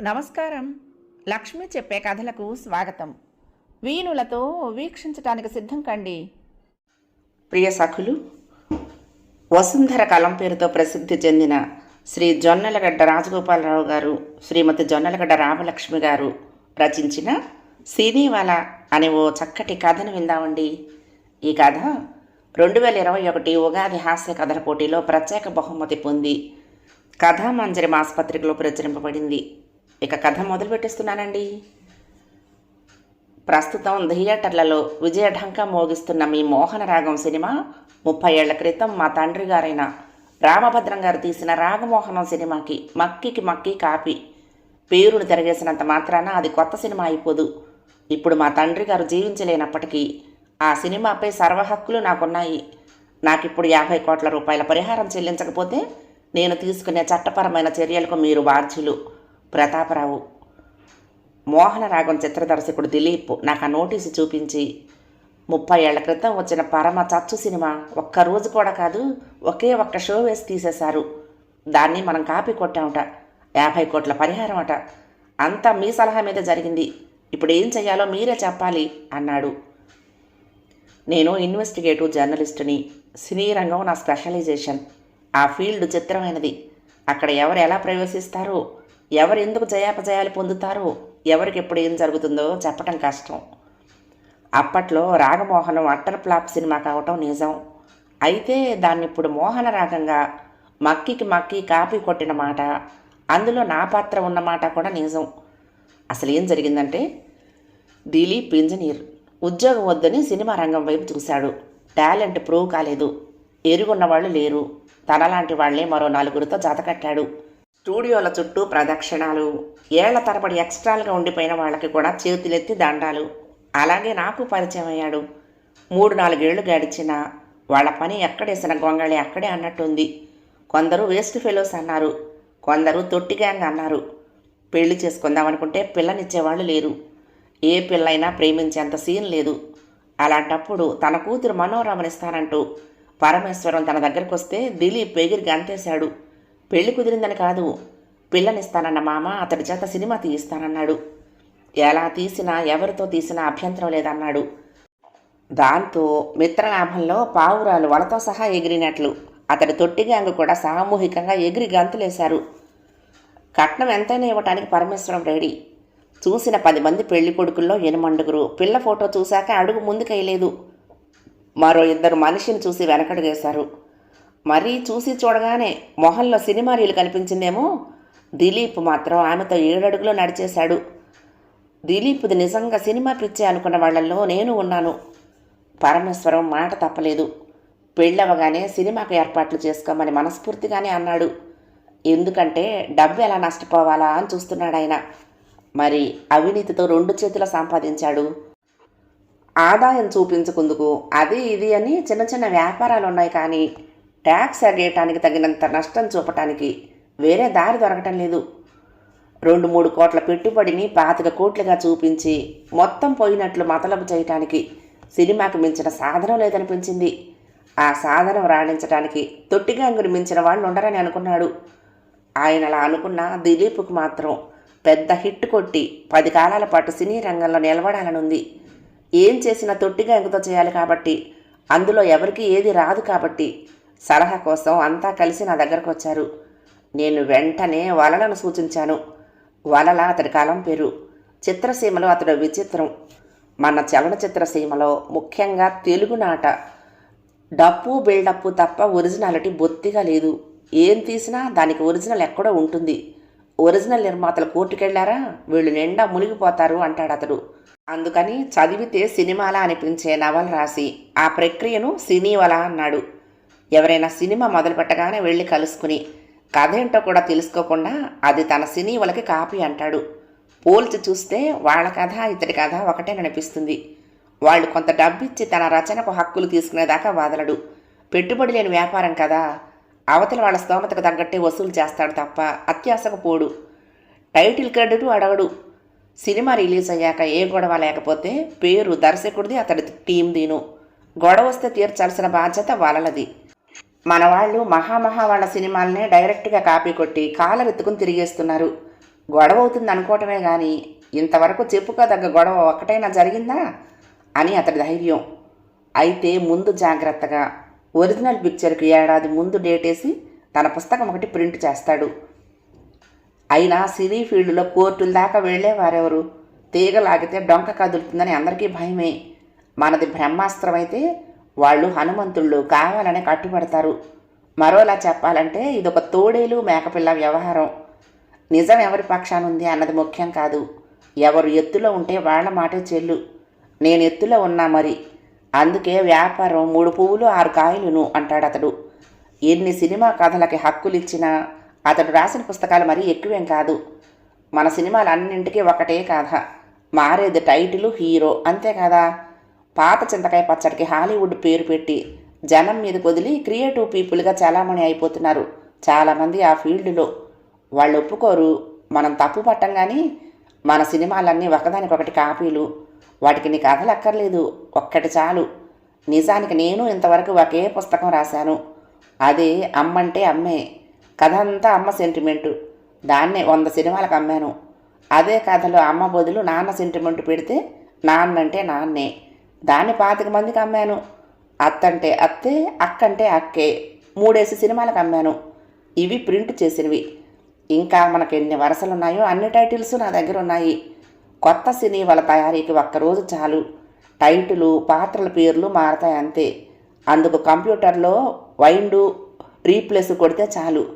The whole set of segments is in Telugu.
నమస్కారం. లక్ష్మి చెప్పే కథలకు స్వాగతం. వీణులతో వీక్షించటానికి సిద్ధం కండి. ప్రియ సఖులు వసుంధర కలం పేరుతో ప్రసిద్ధి చెందిన శ్రీ జొన్నలగడ్డ రాజగోపాలరావు గారు శ్రీమతి జొన్నలగడ్డ రామలక్ష్మి గారు రచించిన సీనీవాల అనే ఓ చక్కటి కథను విందామండి. ఈ కథ రెండు వేల ఇరవై ఒకటి ఉగాది హాస్య కథల పోటీలో ప్రత్యేక బహుమతి పొంది కథామంజరి ఆసుపత్రికలో ప్రచురింపబడింది. ఇక కథ మొదలు పెట్టేస్తున్నానండి ప్రస్తుతం థియేటర్లలో విజయఢంకా మోగిస్తున్న మీ మోహన రాగం సినిమా ముప్పై ఏళ్ళ క్రితం మా తండ్రి గారైన రామభద్రం గారు తీసిన రాగమోహనం సినిమాకి మక్కికి మక్కి కాపీ. పేరును తిరగేసినంత మాత్రాన అది కొత్త సినిమా అయిపోదు. ఇప్పుడు మా తండ్రి గారు జీవించలేనప్పటికీ ఆ సినిమాపై సర్వహక్కులు నాకున్నాయి. నాకిప్పుడు యాభై కోట్ల రూపాయల పరిహారం చెల్లించకపోతే నేను తీసుకునే చట్టపరమైన చర్యలకు మీరు బాధ్యులు. ప్రతాపరావు. మోహన రాగం చిత్ర దర్శకుడు దిలీప్ నాకు ఆ నోటీసు చూపించి ముప్పై ఏళ్ళ క్రితం వచ్చిన పరమ చచ్చు సినిమా ఒక్క రోజు కూడా కాదు ఒకే ఒక్క షో వేసి తీసేశారు. దాన్ని మనం కాపీ కొట్టామట యాభై కోట్ల పరిహారం అట. అంతా మీ సలహా మీద జరిగింది. ఇప్పుడు ఏం చెయ్యాలో మీరే చెప్పాలి అన్నాడు. నేను ఇన్వెస్టిగేటివ్ జర్నలిస్టుని సినీ రంగం నా స్పెషలైజేషన్ ఆ ఫీల్డ్ చిత్రమైనది. అక్కడ ఎవరు ఎలా ప్రవేశిస్తారో ఎవరు ఎందుకు జయాపజయాలు పొందుతారో? ఎవరికి ఎప్పుడు ఏం జరుగుతుందో చెప్పటం కష్టం. అప్పట్లో రాగమోహనం అట్టర్ ఫ్లాప్ సినిమా కావటం నిజం. అయితే దాన్ని ఇప్పుడు మోహన రాగంగా మక్కికి మక్కి కాపీ కొట్టిన మాట అందులో నా పాత్ర ఉన్న మాట కూడా నిజం. అసలు ఏం జరిగిందంటే దిలీప్ ఇంజనీర్ ఉద్యోగం వద్దని సినిమా రంగం వైపు చూశాడు. టాలెంట్ ప్రూవ్ కాలేదు. ఎరుగున్న వాళ్ళు లేరు. తనలాంటి వాళ్ళే మరో నలుగురితో జతకట్టాడు స్టూడియోల చుట్టూ ప్రదక్షిణాలు ఏళ్ళ తరబడి ఎక్స్ట్రాలుగా ఉండిపోయిన వాళ్ళకి కూడా చేతులెత్తి దండాలు. అలాగే నాకు పరిచయం అయ్యాడు. మూడు నాలుగేళ్ళు గడిచిన వాళ్ళ పని ఎక్కడేసిన గొంగళి అక్కడే అన్నట్టుంది. కొందరు వేస్ట్ ఫెలోస్ అన్నారు. కొందరు తొట్టి గ్యాంగ్ అన్నారు. పెళ్ళి చేసుకుందాం అనుకుంటే పిల్లనిచ్చేవాళ్ళు లేరు. ఏ పిల్లైనా ప్రేమించేంత సీన్ లేదు. అలాంటప్పుడు తన కూతురు మనోరమనిస్తానంటూ పరమేశ్వరం తన దగ్గరకు వస్తే దిలీప్ ఎగిరి గంతేశాడు. పెళ్ళి కుదిరిందని కాదు. పిల్లనిస్తానన్న మామ అతడి చేత సినిమా తీయిస్తానన్నాడు. ఎలా తీసినా ఎవరితో తీసినా అభ్యంతరం లేదన్నాడు. దాంతో మిత్రలాభంలో పావురాలు వలతో సహా ఎగిరినట్లు అతడి తొట్టిగాంగు కూడా సామూహికంగా ఎగిరి గంతులేశారు. కట్నం ఎంతైనా ఇవ్వటానికి పరమేశ్వరం రెడీ. చూసిన పది మంది పెళ్ళి కొడుకుల్లో ఎనుమండుగురు. పిల్ల ఫోటో చూశాక అడుగు ముందుకెయ్యలేదు మరో ఇద్దరు మనిషిని చూసి వెనకడుగేశారు మరీ చూసి చూడగానే మొహంలో సినిమా రీలు కనిపించిందేమో? దిలీప్ మాత్రం ఆమెతో ఏడడుగులో నడిచేశాడు. దిలీప్ది నిజంగా సినిమా పిచ్చే అనుకున్న వాళ్ళల్లో నేను ఉన్నాను. పరమేశ్వరం మాట తప్పలేదు. పెళ్ళవగానే సినిమాకు ఏర్పాట్లు చేసుకోమని మనస్ఫూర్తిగానే అన్నాడు. ఎందుకంటే డబ్బు ఎలా నష్టపోవాలా అని చూస్తున్నాడు ఆయన. మరి అవినీతితో రెండు చేతుల సంపాదించాడు. ఆదాయం చూపించుకుందుకు అది ఇది అని చిన్న చిన్న వ్యాపారాలు ఉన్నాయి కానీ ట్యాక్స్ ఎగేయటానికి తగినంత నష్టం చూపటానికి వేరే దారి దొరకటం లేదు. రెండు మూడు కోట్ల పెట్టుబడిని పాతిక కోట్లుగా చూపించి మొత్తం పోయినట్లు మతలబు చేయటానికి సినిమాకి మించిన సాధనం లేదనిపించింది. ఆ సాధనం రాణించడానికి తొట్టిగాంగుని మించిన వాళ్ళు ఉండరని అనుకున్నాడు. ఆయన అలా అనుకున్న దిలీప్కు మాత్రం పెద్ద హిట్ కొట్టి పది కాలాల పాటు సినీ రంగంలో నిలబడాలనుంది. ఏం చేసినా తొట్టిగా ఎంగుతో చేయాలి కాబట్టి అందులో ఎవరికి ఏది రాదు కాబట్టి సలహా కోసం అంతా కలిసి నా దగ్గరకు వచ్చారు. నేను వెంటనే వలలను సూచించాను. వలల అతడి కాలం పేరు. చిత్రసీమలో అతడు విచిత్రం. మన చలనచిత్ర సీమలో ముఖ్యంగా తెలుగునాట డప్పు బిల్డప్పు తప్ప ఒరిజినాలిటీ బొత్తిగా లేదు. ఏం తీసినా దానికి ఒరిజినల్ ఎక్కడో ఉంటుంది. ఒరిజినల్ నిర్మాతలు కోర్టుకెళ్ళారా? వీళ్ళు నిండా మునిగిపోతారు అంటాడు అతడు. అందుకని చదివితే సినిమాలా అనిపించే నవల రాసి ఆ ప్రక్రియను సినీవల అన్నాడు. ఎవరైనా సినిమా మొదలు పెట్టగానే వెళ్ళి కలుసుకుని. కథ ఏంటో కూడా తెలుసుకోకుండా అది తన సినీ వాళ్ళకి కాపీ అంటాడు. పోల్చి చూస్తే వాళ్ళ కథ ఇతడి కథ ఒకటే అనిపిస్తుంది వాళ్ళు కొంత డబ్బిచ్చి తన రచనకు హక్కులు తీసుకునేదాకా వదలడు. పెట్టుబడి లేని వ్యాపారం కదా. అవతల వాళ్ళ స్తోమతకు తగ్గట్టే వసూలు చేస్తాడు తప్ప అత్యాశకు పోడు. టైటిల్ క్రెడిట్ అడగడు. సినిమా రిలీజ్ అయ్యాక ఏ గొడవ లేకపోతే పేరు దర్శకుడిది అతడి టీం దీను. గొడవ వస్తే తీర్చాల్సిన బాధ్యత వాళ్ళది. మన వాళ్ళు మహామహా వాళ్ళ సినిమాలనే డైరెక్ట్గా కాపీ కొట్టి కాలరెత్తుకుని తిరిగేస్తున్నారు. గొడవ అవుతుంది అనుకోవటమే కానీ ఇంతవరకు చెప్పుకోదగ్గ గొడవ ఒక్కటైనా జరిగిందా? అని అతడి ధైర్యం. అయితే ముందు జాగ్రత్తగా ఒరిజినల్ పిక్చర్కి ఏడాది ముందు డేటేసి తన పుస్తకం ఒకటి ప్రింట్ చేస్తాడు. అయినా సినీ ఫీల్డ్లో కోర్టుల దాకా వెళ్ళేవారెవరు? తీగ లాగితే డొంక కదులుతుందని అందరికీ భయమే. మనది బ్రహ్మాస్త్రం అయితే వాళ్ళు హనుమంతుళ్ళు కావాలని కట్టుబడతారు. మరోలా చెప్పాలంటే ఇదొక తోడేలు మేకపిల్ల వ్యవహారం. నిజం ఎవరి పక్షానుంది అన్నది ముఖ్యం కాదు. ఎవరు ఎత్తులో ఉంటే వాళ్ళ మాటే చెల్లు. నేను ఎత్తులో ఉన్నా మరి. అందుకే వ్యాపారం మూడు పువ్వులు ఆరు కాయలును అంటాడు అతడు. ఎన్ని సినిమా కథలకి హక్కులిచ్చినా అతడు రాసిన పుస్తకాలు మరీ ఎక్కువేం కాదు. మన సినిమాలన్నింటికీ ఒకటే కథ. మారేది టైటిలు హీరో. అంతే కదా? పాత చింతకాయ పచ్చడికి హాలీవుడ్ పేరు పెట్టి జనం మీద వదిలి క్రియేటివ్ పీపుల్గా చాలామణి అయిపోతున్నారు. చాలామంది ఆ ఫీల్డ్లో. వాళ్ళు ఒప్పుకోరు. మనం తప్పు పట్టం కానీ మన సినిమాలన్నీ ఒకదానికొకటి కాపీలు. వాటికి నీ కథలు అక్కర్లేదు. ఒక్కటి చాలు. నిజానికి నేను ఇంతవరకు ఒకే పుస్తకం రాశాను. అదే అమ్మంటే అమ్మే. కథ అంతా అమ్మ సెంటిమెంటు. దాన్నే వంద సినిమాలకు అమ్మాను. అదే కథలో అమ్మ బదులు నాన్న సెంటిమెంట్ పెడితే నాన్నంటే నాన్నే. దాన్ని పాతిక మందికి అమ్మాను. అత్తంటే అత్తే అక్కంటే అక్కే. మూడేసి సినిమాలకు అమ్మాను. ఇవి ప్రింట్ చేసినవి. ఇంకా మనకి ఎన్ని వరుసలు ఉన్నాయో అన్ని టైటిల్స్ నా దగ్గర ఉన్నాయి. కొత్త సినీ వాళ్ళ తయారీకి ఒక్కరోజు చాలు. టైటిలు పాత్రల పేర్లు మారతాయి అంతే. అందుకు కంప్యూటర్లో వైండు రీప్లేస్ కొడితే చాలు.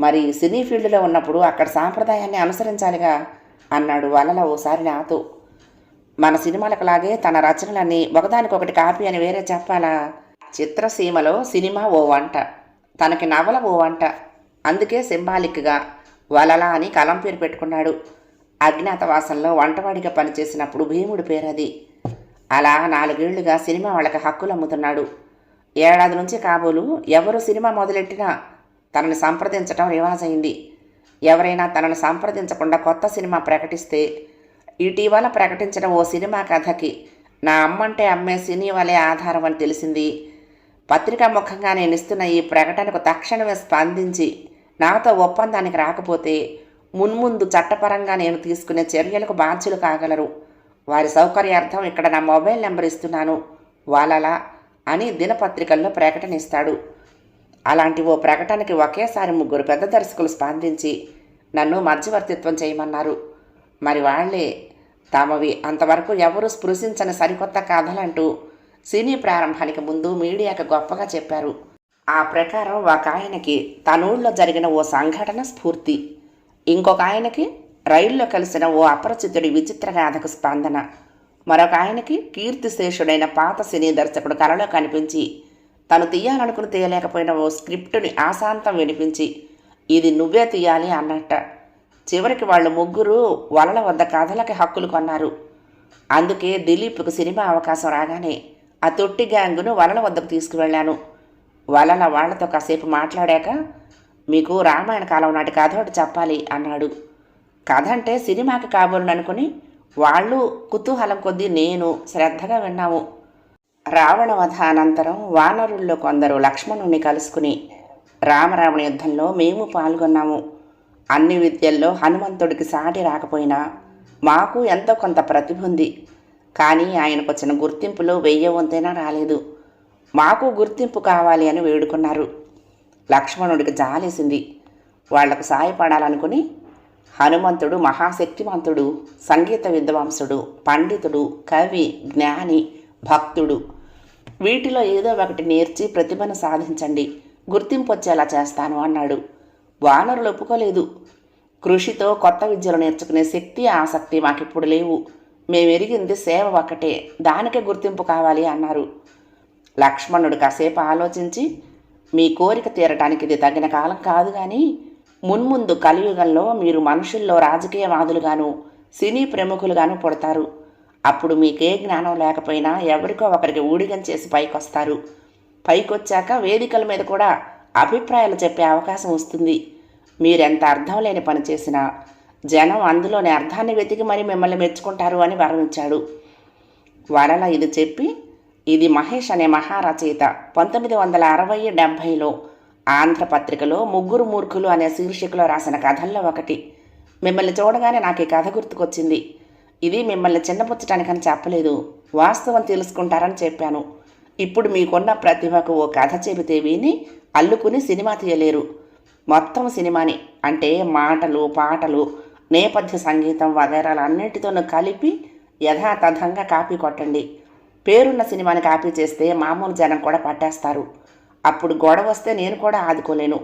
మరి సినీ ఫీల్డ్లో ఉన్నప్పుడు అక్కడ సాంప్రదాయాన్ని అనుసరించాలిగా అన్నాడు వలల ఓసారి నాతో. మన సినిమాలకు లాగే తన రచనలన్నీ ఒకదానికొకటి కాపీ అని వేరే చెప్పాలా? చిత్రసీమలో సినిమా ఓ వంట. తనకి నవల ఓ వంట. అందుకే సింబాలిక్గా వలల అని కలం పేరు పెట్టుకున్నాడు. అజ్ఞాతవాసంలో వంటవాడిగా పనిచేసినప్పుడు భీముడి పేరది. అలా నాలుగేళ్ళుగా సినిమా వాళ్ళకి హక్కులు అమ్ముతున్నాడు. ఏడాది నుంచి కాబోలు ఎవరు సినిమా మొదలెట్టినా తనని సంప్రదించటం రివాజైంది ఎవరైనా తనను సంప్రదించకుండా కొత్త సినిమా ప్రకటిస్తే ఇటీవల ప్రకటించిన ఓ సినిమా కథకి నా అమ్మంటే అమ్మే సినీ వలె ఆధారం అని తెలిసింది. పత్రికా ముఖంగా నేను ఇస్తున్న ఈ ప్రకటనకు తక్షణమే స్పందించి నాతో ఒప్పందానికి రాకపోతే మున్ముందు చట్టపరంగా నేను తీసుకునే చర్యలకు బాధ్యులు కాగలరు. వారి సౌకర్యార్థం ఇక్కడ నా మొబైల్ నెంబర్ ఇస్తున్నాను. వాళ్ళలా అని దినపత్రికల్లో ప్రకటన ఇస్తాడు అలాంటి ఓ ప్రకటనకి ఒకేసారి ముగ్గురు పెద్ద దర్శకులు స్పందించి నన్ను మధ్యవర్తిత్వం చేయమన్నారు. మరి వాళ్ళే. తమవి అంతవరకు ఎవరు స్పృశించని సరికొత్త కథలంటూ సినీ ప్రారంభానికి ముందు మీడియాకు గొప్పగా చెప్పారు. ఆ ప్రకారం ఒక ఆయనకి తన ఊళ్ళో జరిగిన ఓ సంఘటన స్ఫూర్తి. ఇంకొక ఆయనకి రైల్లో కలిసిన ఓ అపరిచితుడి విచిత్ర గాథకు స్పందన. మరొక ఆయనకి కీర్తిశేషుడైన పాత సినీ దర్శకుడు కలలో కనిపించి తను తీయాలనుకుని తీయలేకపోయిన ఓ స్క్రిప్టుని ఆశాంతం వినిపించి ఇది నువ్వే తీయాలి అన్నట్ట. చివరికి వాళ్ళు ముగ్గురు వలల వద్ద కథలకి హక్కులు కొన్నారు. అందుకే దిలీప్కు సినిమా అవకాశం రాగానే ఆ తొట్టి గ్యాంగును వలల వద్దకు తీసుకువెళ్ళాను. వలల వాళ్ళతో కాసేపు మాట్లాడాక మీకు రామాయణ కాలం నాటి కథ ఒకటి చెప్పాలి అన్నాడు. కథ అంటే సినిమాకి కాబోలు అనుకుని వాళ్ళు కుతూహలం కొద్దీ నేను శ్రద్ధగా విన్నాము. రావణ వధ అనంతరం వానరుల్లో కొందరు లక్ష్మణుణ్ణి కలుసుకుని రామరావణ యుద్ధంలో మేము పాల్గొన్నాము. అన్ని విద్యల్లో హనుమంతుడికి సాటి రాకపోయినా మాకు ఎంతో కొంత ప్రతిభ ఉంది. కానీ ఆయనకు వచ్చిన గుర్తింపులో వెయ్యి వంతైనా రాలేదు. మాకు గుర్తింపు కావాలి అని వేడుకున్నారు. లక్ష్మణుడికి జాలేసింది. వాళ్ళకు సాయపడాలనుకుని హనుమంతుడు మహాశక్తిమంతుడు సంగీత విద్వాంసుడు పండితుడు కవి జ్ఞాని భక్తుడు వీటిలో ఏదో ఒకటి నేర్చి ప్రతిభను సాధించండి. గుర్తింపు వచ్చేలా చేస్తాను అన్నాడు. వానరులు ఒప్పుకోలేదు. కృషితో కొత్త విద్యలు నేర్చుకునే శక్తి ఆసక్తి మాకిప్పుడు లేవు. మేము ఎరిగింది సేవ ఒక్కటే. దానికే గుర్తింపు కావాలి అన్నారు. లక్ష్మణుడు కాసేపు ఆలోచించి మీ కోరిక తీరటానికి ఇది తగిన కాలం కాదు కానీ మున్ముందు కలియుగంలో మీరు మనుషుల్లో రాజకీయవాదులుగాను సినీ ప్రముఖులుగాను పుడతారు. అప్పుడు మీకే జ్ఞానం లేకపోయినా ఎవరికో ఒకరికి ఊడిగం చేసి పైకొస్తారు. పైకొచ్చాక వేదికల మీద కూడా అభిప్రాయాలు చెప్పే అవకాశం వస్తుంది. మీరెంత అర్థం లేని పని చేసినా జనం అందులోని అర్థాన్ని వెతికి మరి మిమ్మల్ని మెచ్చుకుంటారు అని వరమిచ్చాడు వరల ఇది చెప్పి ఇది మహేష్ అనే మహారచయిత. పంతొమ్మిది వందల అరవై డెబ్భైలో ఆంధ్రపత్రికలో ముగ్గురు మూర్ఖులు అనే శీర్షికలో రాసిన కథల్లో ఒకటి. మిమ్మల్ని చూడగానే నాకు ఈ కథ గుర్తుకొచ్చింది. ఇది మిమ్మల్ని చిన్నపుచ్చటానికని చెప్పలేదు. వాస్తవం తెలుసుకుంటారని చెప్పాను. ఇప్పుడు మీకున్న ప్రతిభకు ఓ కథ చెబితే విని అల్లుకుని సినిమా తీయలేరు. మొత్తం సినిమాని. అంటే మాటలు పాటలు నేపథ్య సంగీతం వగైరాలు అన్నిటితోనూ కలిపి యథాతథంగా కాపీ కొట్టండి. పేరున్న సినిమాని కాపీ చేస్తే మామూలు జనం కూడా పట్టేస్తారు. అప్పుడు గొడవ వస్తే నేను కూడా ఆదుకోలేను.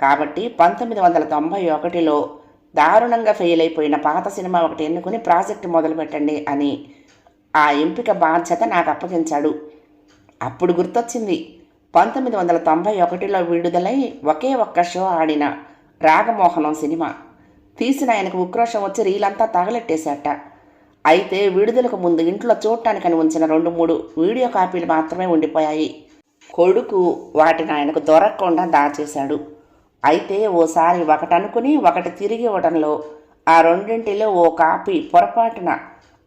కాబట్టి పంతొమ్మిది వందల తొంభై ఒకటిలో దారుణంగా ఫెయిల్ అయిపోయిన పాత సినిమా ఒకటి ఎన్నుకుని ప్రాజెక్ట్ మొదలుపెట్టండి అని ఆ ఎంపిక బాధ్యత నాకు అప్పగించాడు. అప్పుడు గుర్తొచ్చింది. పంతొమ్మిది వందల తొంభై ఒకటిలో విడుదలై ఒకే ఒక్క షో ఆడిన రాగమోహనం సినిమా. తీసిన ఆయనకు ఉక్రోషం వచ్చి రీలంతా తగలెట్టేశాట. అయితే విడుదలకు ముందు ఇంట్లో చూడటానికని ఉంచిన రెండు మూడు వీడియో కాపీలు మాత్రమే ఉండిపోయాయి. కొడుకు వాటిని ఆయనకు దొరకకుండా దాచేశాడు. అయితే ఓసారి ఒకటి అనుకుని ఒకటి తిరిగి ఇవ్వడంలో ఆ రెండింటిలో ఓ కాపీ పొరపాటున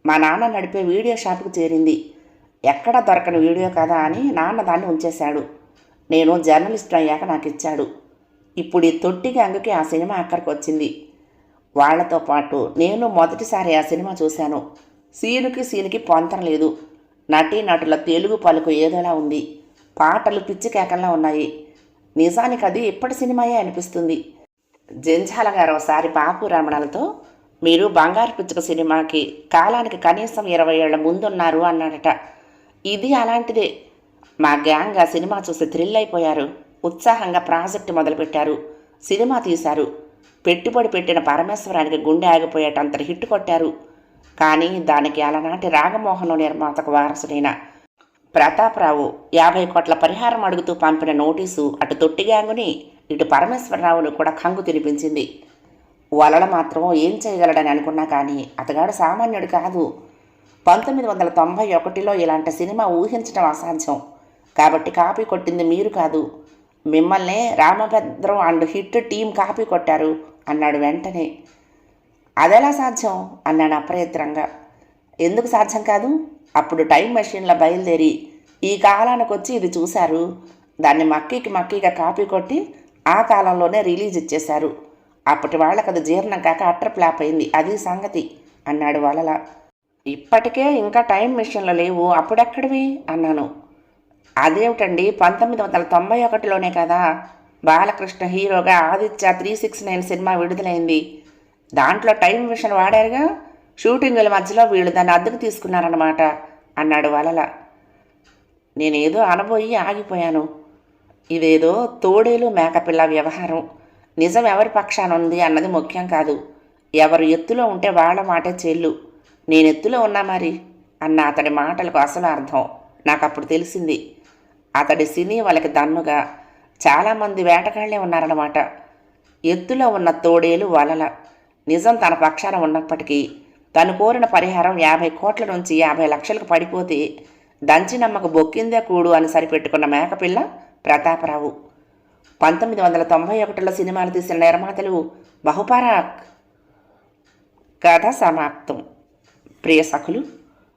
మా నాన్న నడిపే వీడియో షాప్కి చేరింది. ఎక్కడ దొరకని వీడియో కదా అని నాన్న దాన్ని ఉంచేశాడు. నేను జర్నలిస్ట్ అయ్యాక నాకు ఇచ్చాడు ఇప్పుడు ఈ తొట్టి గ్యాంగ్కి ఆ సినిమా అక్కడికి వచ్చింది వాళ్ళతో పాటు నేను మొదటిసారి ఆ సినిమా చూశాను. సీనుకి సీనుకి పొంతన లేదు. నటీ నటుల తెలుగు పలుకు ఏదోలా ఉంది. పాటలు పిచ్చి కేకల్లా ఉన్నాయి. నిజానికి అది ఇప్పటి సినిమాయే అనిపిస్తుంది. జంజాల గారు ఒకసారి బాపు రమణలతో మీరు బంగారు పిచ్చుక సినిమాకి కాలానికి కనీసం ఇరవై ఏళ్ళ ముందున్నారు అన్నాడట. ఇది అలాంటిదే. మా గ్యాంగ్ ఆ సినిమా చూసి థ్రిల్ అయిపోయారు. ఉత్సాహంగా ప్రాజెక్ట్ మొదలుపెట్టారు. సినిమా తీశారు. పెట్టుబడి పెట్టిన పరమేశ్వరానికి గుండె ఆగిపోయేటంత హిట్ కొట్టారు. కానీ దానికి అలనాటి రాగమోహన్ నిర్మాతకు వారసుడైన ప్రతాపరావు యాభై కోట్ల పరిహారం అడుగుతూ పంపిన నోటీసు అటు తొట్టి గ్యాంగుని ఇటు పరమేశ్వరరావును కూడా కంగు తినిపించింది. వలల మాత్రం ఏం చేయగలడని అనుకున్నా కానీ అతగాడు సామాన్యుడు కాదు. పంతొమ్మిది వందల తొంభై ఒకటిలో ఇలాంటి సినిమా ఊహించడం అసాధ్యం. కాబట్టి కాపీ కొట్టింది మీరు కాదు. మిమ్మల్నే Ramabhadram and hit team copy కొట్టారు అన్నాడు వెంటనే. అదెలా సాధ్యం? అన్నాడు అప్రయత్నంగా. ఎందుకు సాధ్యం కాదు? అప్పుడు టైం మెషిన్లో బయలుదేరి ఈ కాలానికి వచ్చి ఇది చూశారు. దాన్ని మక్కీకి మక్కీగా కాపీ కొట్టి ఆ కాలంలోనే రిలీజ్ ఇచ్చేశారు. అప్పటి వాళ్ళకి అది జీర్ణం కాక అట్టర్ ప్లాప్ అయింది. అది సంగతి అన్నాడు వలల. ఇప్పటికే ఇంకా టైం మిషన్లు లేవు. అప్పుడెక్కడివి? అన్నాను. అదేమిటండి? పంతొమ్మిది వందల తొంభై ఒకటిలోనే కదా బాలకృష్ణ హీరోగా Aditya three six nine cinema విడుదలైంది. దాంట్లో టైం మిషన్ వాడారుగా? షూటింగుల మధ్యలో వీళ్ళు దాన్ని అద్దెకు తీసుకున్నారన్నమాట అన్నాడు వలల. నేనేదో అనబోయి ఆగిపోయాను. ఇదేదో తోడేలు మేకపిల్ల వ్యవహారం. నిజం ఎవరి పక్షాన ఉంది అన్నది ముఖ్యం కాదు. ఎవరు ఎత్తులో ఉంటే వాళ్ళ మాటే చెల్లు. నేను ఎత్తులో ఉన్నా మరి? అన్న అతడి మాటలకు అసలు అర్థం. నాకు అప్పుడు తెలిసింది. అతడి సినీ వాళ్ళకి దన్నుగా చాలామంది వేటగాళ్ళే ఉన్నారన్నమాట. ఎత్తులో ఉన్న తోడేలు వలల. నిజం తన పక్షాన ఉన్నప్పటికీ తను కోరిన పరిహారం యాభై కోట్ల నుంచి యాభై లక్షలకు పడిపోతే దంచినమ్మకు బొక్కిందే కూడు అని సరిపెట్టుకున్న మేకపిల్ల ప్రతాపరావు. పంతొమ్మిది వందల తొంభై ఒకటిలో సినిమాలు తీసిన నిర్మాతలు బహుపరాక్ కథ సమాప్తం. ప్రియ సఖులు